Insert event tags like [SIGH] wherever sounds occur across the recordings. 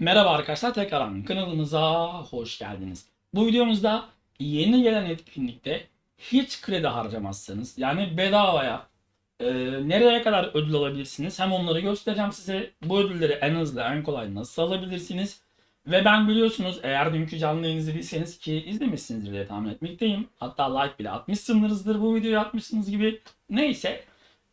Merhaba arkadaşlar tekrardan kanalımıza hoş geldiniz. Bu videomuzda yeni gelen etkinlikte hiç kredi harcamazsanız yani bedavaya e, nereye kadar ödül alabilirsiniz hem onları göstereceğim size. Bu ödülleri en hızlı en kolay nasıl alabilirsiniz. Ve ben biliyorsunuz eğer dünkü canlı yayını izlediyseniz ki izlemişsinizdir diye tahmin etmekteyim. Hatta like bile atmışsınızdır bu videoyu atmışsınız gibi. Neyse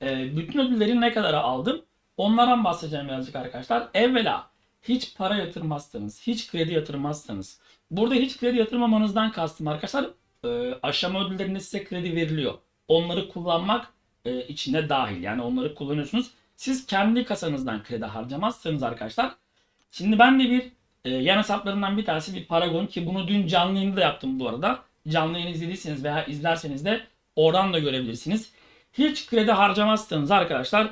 e, bütün ödülleri ne kadara aldım onlardan bahsedeceğim birazcık arkadaşlar. Evvela hiç para yatırmazsanız, hiç kredi yatırmazsanız, burada hiç kredi yatırmamanızdan kastım arkadaşlar e, aşama ödüllerinde size kredi veriliyor. Onları kullanmak e, içine dahil. Yani onları kullanıyorsunuz. Siz kendi kasanızdan kredi harcamazsanız arkadaşlar. Şimdi ben de bir e, yan hesaplarından bir tanesi bir Paragon ki bunu dün canlı yayında da yaptım bu arada. Canlı yayını izlediyseniz veya izlerseniz de oradan da görebilirsiniz. Hiç kredi harcamazsanız arkadaşlar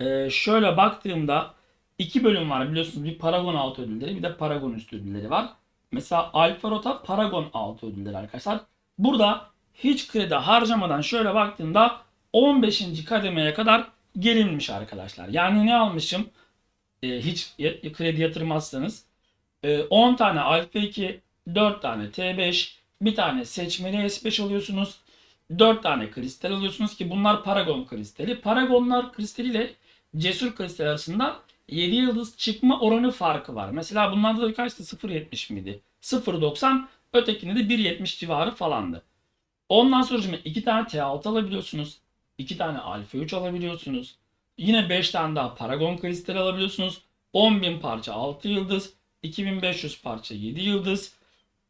e, şöyle baktığımda iki bölüm var biliyorsunuz. Bir Paragon altı ödülleri bir de Paragon üstü ödülleri var. Mesela Alfa Rota Paragon altı ödülleri arkadaşlar. Burada hiç kredi harcamadan şöyle baktığımda 15. kademeye kadar gelinmiş arkadaşlar. Yani ne almışım? E, hiç kredi yatırmazsanız e, 10 tane Alfa 2, 4 tane T5, bir tane seçmeli S5 alıyorsunuz. 4 tane kristal alıyorsunuz ki bunlar Paragon kristali. Paragonlar kristaliyle Cesur kristal arasında 7 yıldız çıkma oranı farkı var. Mesela bunlarda da kaçtı? 0.70 miydi? 0.90 ötekinde de 1.70 civarı falandı. Ondan sonra şimdi 2 tane T6 alabiliyorsunuz. 2 tane Alfa 3 alabiliyorsunuz. Yine 5 tane daha Paragon kristal alabiliyorsunuz. 10.000 parça 6 yıldız. 2500 parça 7 yıldız.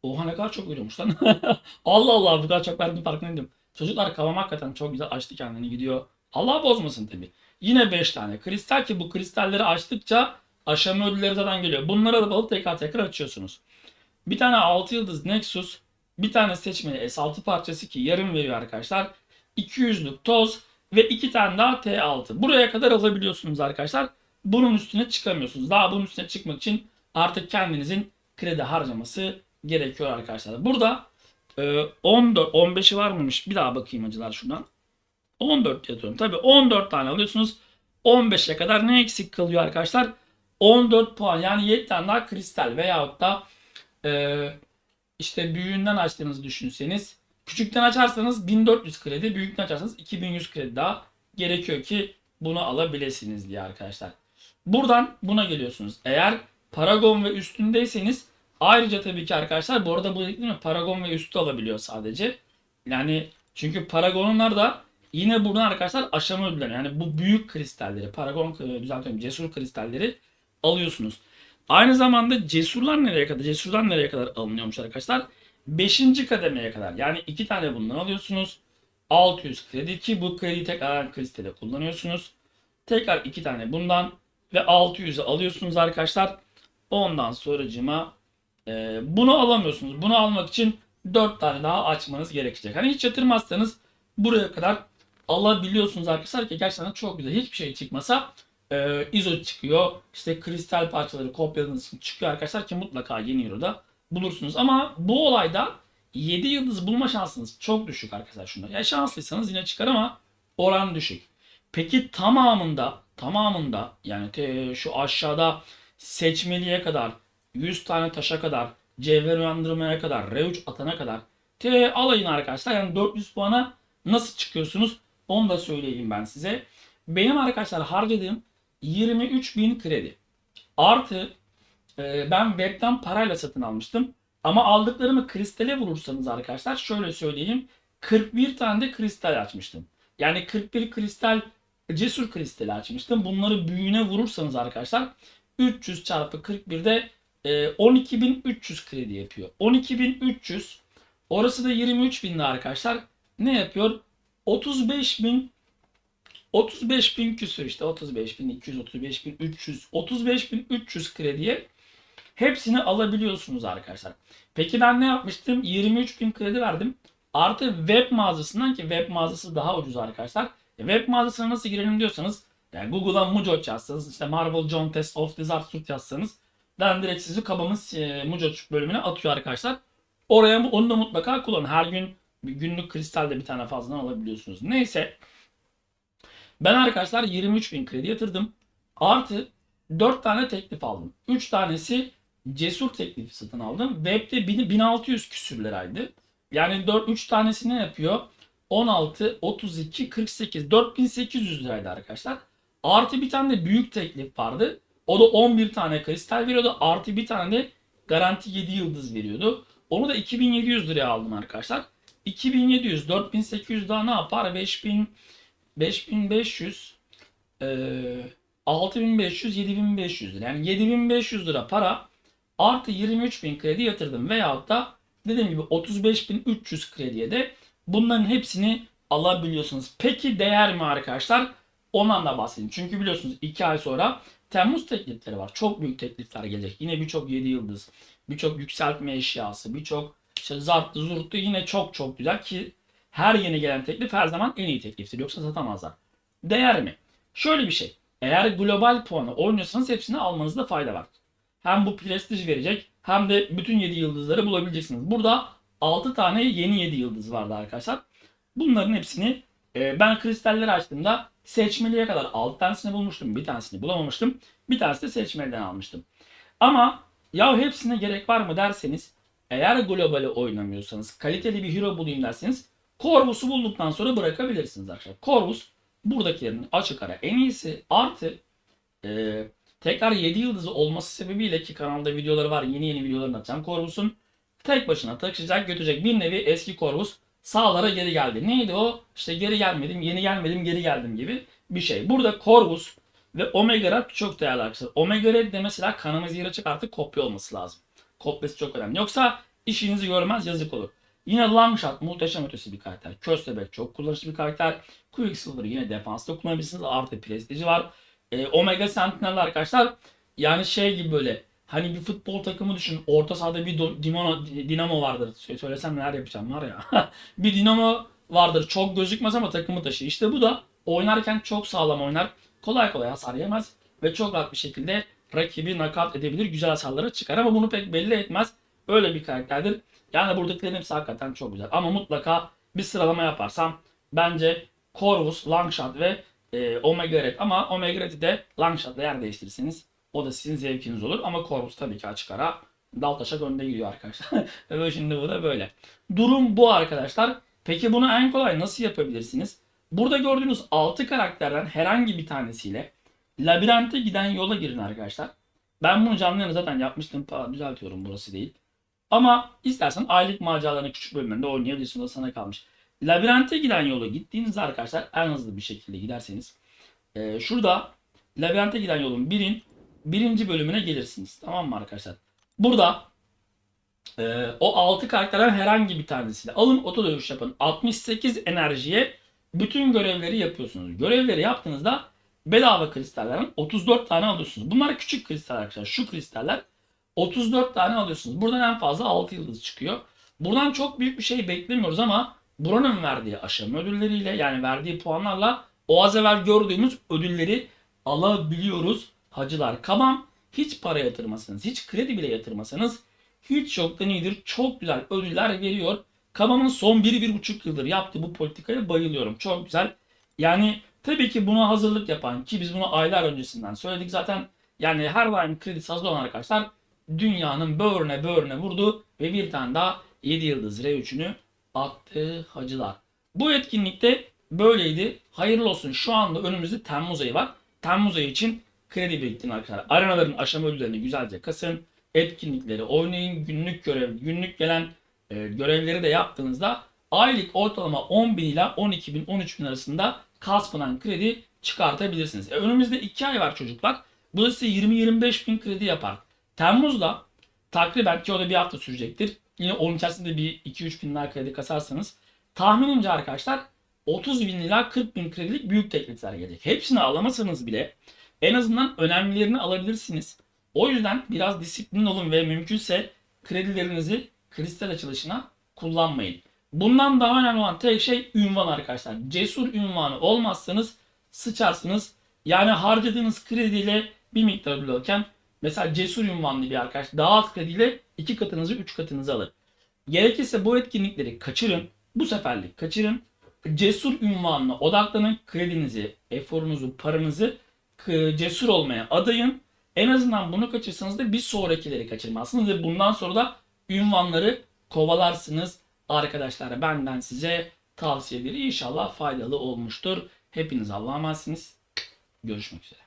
Oha ne kadar çok veriyormuş lan. [LAUGHS] Allah Allah bu kadar çok verdiğim farkındaydım. Çocuklar kavam hakikaten çok güzel açtı kendini gidiyor. Allah bozmasın tabi. Yine 5 tane kristal ki bu kristalleri açtıkça aşama ödülleri zaten geliyor. Bunları alıp alıp tekrar tekrar açıyorsunuz. Bir tane 6 yıldız Nexus, bir tane seçmeli S6 parçası ki yarım veriyor arkadaşlar. 200'lük toz ve iki tane daha T6. Buraya kadar alabiliyorsunuz arkadaşlar. Bunun üstüne çıkamıyorsunuz. Daha bunun üstüne çıkmak için artık kendinizin kredi harcaması gerekiyor arkadaşlar. Burada e, 14, 15'i var mıymış? Bir daha bakayım acılar şuradan. 14 yazıyorum. Tabii 14 tane alıyorsunuz. 15'e kadar ne eksik kalıyor arkadaşlar? 14 puan yani 7 tane daha kristal veyahut da e, işte büyüğünden açtığınızı düşünseniz küçükten açarsanız 1400 kredi büyükten açarsanız 2100 kredi daha gerekiyor ki bunu alabilirsiniz diye arkadaşlar. Buradan buna geliyorsunuz. Eğer Paragon ve üstündeyseniz ayrıca tabii ki arkadaşlar bu arada bu değil mi? Paragon ve üstü alabiliyor sadece. Yani çünkü Paragonlar da yine buradan arkadaşlar aşama ödülleri yani bu büyük kristalleri Paragon e, düzeltiyorum cesur kristalleri alıyorsunuz. Aynı zamanda cesurlar nereye kadar? Cesurdan nereye kadar alınıyormuş arkadaşlar? 5. kademeye kadar. Yani iki tane bundan alıyorsunuz. 600 kredi ki bu krediyi tekrar kristale kullanıyorsunuz. Tekrar iki tane bundan ve 600'ü alıyorsunuz arkadaşlar. Ondan sonracıma e, bunu alamıyorsunuz. Bunu almak için 4 tane daha açmanız gerekecek. Hani hiç yatırmazsanız buraya kadar alabiliyorsunuz arkadaşlar ki gerçekten çok güzel. Hiçbir şey çıkmasa e, ISO çıkıyor. İşte kristal parçaları kopyaladığınız için çıkıyor arkadaşlar ki mutlaka yeni Euro'da bulursunuz. Ama bu olayda 7 yıldız bulma şansınız çok düşük arkadaşlar şunda. Ya şanslıysanız yine çıkar ama oran düşük. Peki tamamında tamamında yani te- şu aşağıda seçmeliye kadar 100 tane taşa kadar cevher uyandırmaya kadar R3 atana kadar T alayın arkadaşlar. Yani 400 puana nasıl çıkıyorsunuz onu da söyleyeyim ben size. Benim arkadaşlar harcadığım 23.000 kredi. Artı e, ben webten parayla satın almıştım. Ama aldıklarımı kristale vurursanız arkadaşlar şöyle söyleyeyim. 41 tane de kristal açmıştım. Yani 41 kristal cesur kristali açmıştım. Bunları büyüğüne vurursanız arkadaşlar 300 çarpı 41'de e, 12.300 kredi yapıyor. 12.300 orası da 23.000'de arkadaşlar ne yapıyor? 35.000 35.000 küsür işte 35.200 35.300 35.300 krediye hepsini alabiliyorsunuz arkadaşlar. Peki ben ne yapmıştım? 23.000 kredi verdim. Artı web mağazasından ki web mağazası daha ucuz arkadaşlar. E, Web mağazasına nasıl girelim diyorsanız yani Google'a Mujoc yazsanız işte Marvel John Test of Desert Suit yazsanız ben direkt sizi kabamız e, Mujoc bölümüne atıyor arkadaşlar. Oraya onu da mutlaka kullanın. Her gün bir günlük kristalde bir tane fazladan alabiliyorsunuz. Neyse. Ben arkadaşlar 23.000 kredi yatırdım. Artı 4 tane teklif aldım. 3 tanesi cesur teklifi satın aldım. Web'de 1000 1600 küsür liraydı. Yani 4 3 tanesi ne yapıyor? 16, 32, 48, 4800 liraydı arkadaşlar. Artı bir tane de büyük teklif vardı. O da 11 tane kristal veriyordu. Artı bir tane de garanti 7 yıldız veriyordu. Onu da 2700 liraya aldım arkadaşlar. 2700, 4800 daha ne yapar? 5000, 5500, eee 6500, 7500 lira. Yani 7500 lira para artı 23000 kredi yatırdım. Veyahut da dediğim gibi 35300 krediye de bunların hepsini alabiliyorsunuz. Peki değer mi arkadaşlar? Ondan da bahsedeyim. Çünkü biliyorsunuz 2 ay sonra Temmuz teklifleri var. Çok büyük teklifler gelecek. Yine birçok 7 yıldız, birçok yükseltme eşyası, birçok işte zartlı zurtlu yine çok çok güzel ki her yeni gelen teklif her zaman en iyi tekliftir. Yoksa satamazlar. Değer mi? Şöyle bir şey. Eğer global puanı oynuyorsanız hepsini almanızda fayda var. Hem bu prestij verecek hem de bütün 7 yıldızları bulabileceksiniz. Burada 6 tane yeni 7 yıldız vardı arkadaşlar. Bunların hepsini e, ben kristalleri açtığımda seçmeliye kadar 6 tanesini bulmuştum. Bir tanesini bulamamıştım. Bir tanesi de seçmeliden almıştım. Ama ya hepsine gerek var mı derseniz eğer globali oynamıyorsanız kaliteli bir hero bulayım derseniz Corvus'u bulduktan sonra bırakabilirsiniz arkadaşlar. Corvus buradakilerin açık ara en iyisi artı e, tekrar 7 yıldızı olması sebebiyle ki kanalda videoları var yeni yeni videolarını atacağım Corvus'un tek başına taşıyacak götürecek bir nevi eski Corvus sağlara geri geldi. Neydi o? İşte geri gelmedim, yeni gelmedim, geri geldim gibi bir şey. Burada Corvus ve Omega Red çok değerli arkadaşlar. Omega Red de mesela kanımız yere çık artık kopya olması lazım. Kopyası çok önemli. Yoksa işinizi görmez yazık olur. Yine Longshot muhteşem ötesi bir karakter. Köstebek çok kullanışlı bir karakter. Quicksilver yine defansta kullanabilirsiniz. Artı prestiji var. E, Omega Sentinel arkadaşlar yani şey gibi böyle hani bir futbol takımı düşün. Orta sahada bir dinamo, dinamo vardır. Sö- Söylesem neler yapacağım var ya. [LAUGHS] bir dinamo vardır. Çok gözükmez ama takımı taşır. İşte bu da oynarken çok sağlam oynar. Kolay kolay hasar yemez. Ve çok rahat bir şekilde rakibi knockout edebilir. Güzel hasarlara çıkar ama bunu pek belli etmez. Öyle bir karakterdir. Yani buradakilerin hepsi hakikaten çok güzel. Ama mutlaka bir sıralama yaparsam bence Corvus, Longshot ve e, Omega Red. Ama Omega Red'i de Longshot'la yer değiştirirseniz o da sizin zevkiniz olur. Ama Corvus tabii ki açık ara. Daltaşak önde gidiyor arkadaşlar. [LAUGHS] Ve şimdi bu da böyle. Durum bu arkadaşlar. Peki bunu en kolay nasıl yapabilirsiniz? Burada gördüğünüz 6 karakterden herhangi bir tanesiyle labirente giden yola girin arkadaşlar. Ben bunu canlı zaten yapmıştım. Düzeltiyorum burası değil. Ama istersen aylık maceraların küçük bölümlerinde oynayabilirsin. Da sana kalmış. Labirente giden yolu gittiğinizde arkadaşlar en hızlı bir şekilde giderseniz e, şurada labirente giden yolun birin birinci bölümüne gelirsiniz. Tamam mı arkadaşlar? Burada e, o 6 karakterden herhangi bir tanesiyle alın oto dövüş yapın. 68 enerjiye bütün görevleri yapıyorsunuz. Görevleri yaptığınızda bedava kristallerden 34 tane alıyorsunuz. Bunlar küçük kristaller arkadaşlar. Şu kristaller 34 tane alıyorsunuz. Buradan en fazla 6 yıldız çıkıyor. Buradan çok büyük bir şey beklemiyoruz ama buranın verdiği aşama ödülleriyle yani verdiği puanlarla o az evvel gördüğümüz ödülleri alabiliyoruz hacılar. Kabam hiç para yatırmasanız, hiç kredi bile yatırmasanız hiç yoktan iyidir. Çok güzel ödüller veriyor. Kabam'ın son 1-1,5 yıldır yaptığı bu politikaya bayılıyorum. Çok güzel. Yani tabii ki buna hazırlık yapan ki biz bunu aylar öncesinden söyledik zaten. Yani her daim kredisi hazır olan arkadaşlar dünyanın böğrüne böğrüne vurdu ve bir tane daha 7 yıldız R3'ünü attı hacılar. Bu etkinlikte böyleydi. Hayırlı olsun. Şu anda önümüzde Temmuz ayı var. Temmuz ayı için kredi biriktirin arkadaşlar. Arenaların aşama ödüllerini güzelce kasın. Etkinlikleri oynayın. Günlük görev, günlük gelen e, görevleri de yaptığınızda aylık ortalama 10 bin ila 12 bin 13 bin arasında kasmadan kredi çıkartabilirsiniz. E, önümüzde 2 ay var çocuklar. Bu da size 20-25 bin kredi yapar. Temmuz'da takriben ki o da bir hafta sürecektir. Yine onun içerisinde bir 2-3 bin daha kredi kasarsanız tahminimce arkadaşlar 30 bin ila 40 bin kredilik büyük teklifler gelecek. Hepsini alamasanız bile en azından önemlilerini alabilirsiniz. O yüzden biraz disiplin olun ve mümkünse kredilerinizi kristal açılışına kullanmayın. Bundan daha önemli olan tek şey ünvan arkadaşlar. Cesur ünvanı olmazsanız sıçarsınız. Yani harcadığınız krediyle bir miktar alırken mesela cesur ünvanlı bir arkadaş daha az krediyle iki katınızı üç katınızı alır. Gerekirse bu etkinlikleri kaçırın. Bu seferlik kaçırın. Cesur ünvanına odaklanın. Kredinizi, eforunuzu, paranızı cesur olmaya adayın. En azından bunu kaçırsanız da bir sonrakileri kaçırmazsınız ve bundan sonra da ünvanları kovalarsınız. Arkadaşlar benden size tavsiyeleri inşallah faydalı olmuştur. Hepiniz Allah'a emanetsiniz. Görüşmek üzere.